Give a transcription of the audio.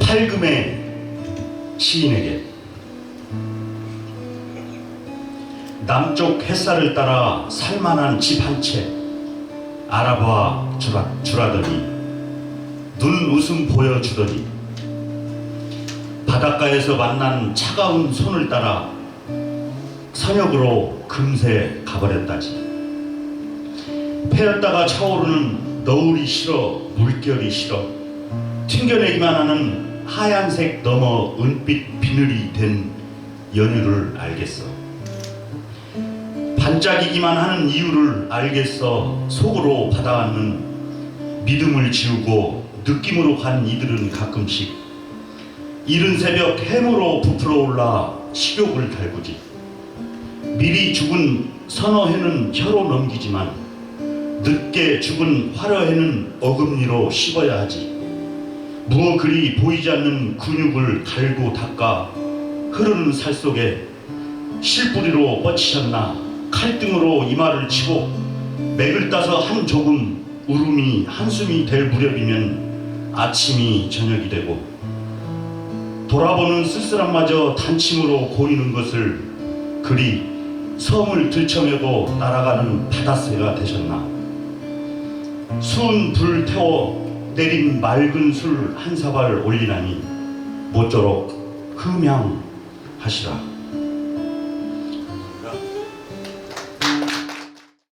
팔금의 시인에게 남쪽 햇살을 따라 살만한 집 한 채 알아봐 주라, 주라더니 눈 웃음 보여주더니 바닷가에서 만난 차가운 손을 따라 선역으로 금세 가버렸다지. 패였다가 차오르는 너울이 싫어 물결이 싫어. 튕겨내기만 하는 하얀색 넘어 은빛 비늘이 된 연유를 알겠어. 반짝이기만 하는 이유를 알겠어. 속으로 받아안는 믿음을 지우고 느낌으로 간 이들은 가끔씩 이른 새벽 해무로 부풀어 올라 식욕을 달구지. 미리 죽은 선어해는 혀로 넘기지만 늦게 죽은 화려해는 어금니로 씹어야 하지. 무어 그리 보이지 않는 근육을 갈고 닦아 흐르는 살 속에 실뿌리로 뻗치셨나 칼등으로 이마를 치고 맥을 따서 한 조금 울음이 한숨이 될 무렵이면 아침이 저녁이 되고 돌아보는 쓸쓸함마저 단침으로 고이는 것을 그리 섬을 들쳐매고 날아가는 바닷새가 되셨나 수은 불 태워 내린 맑은 술 한 사발 올리나니 모쪼록 흠양하시라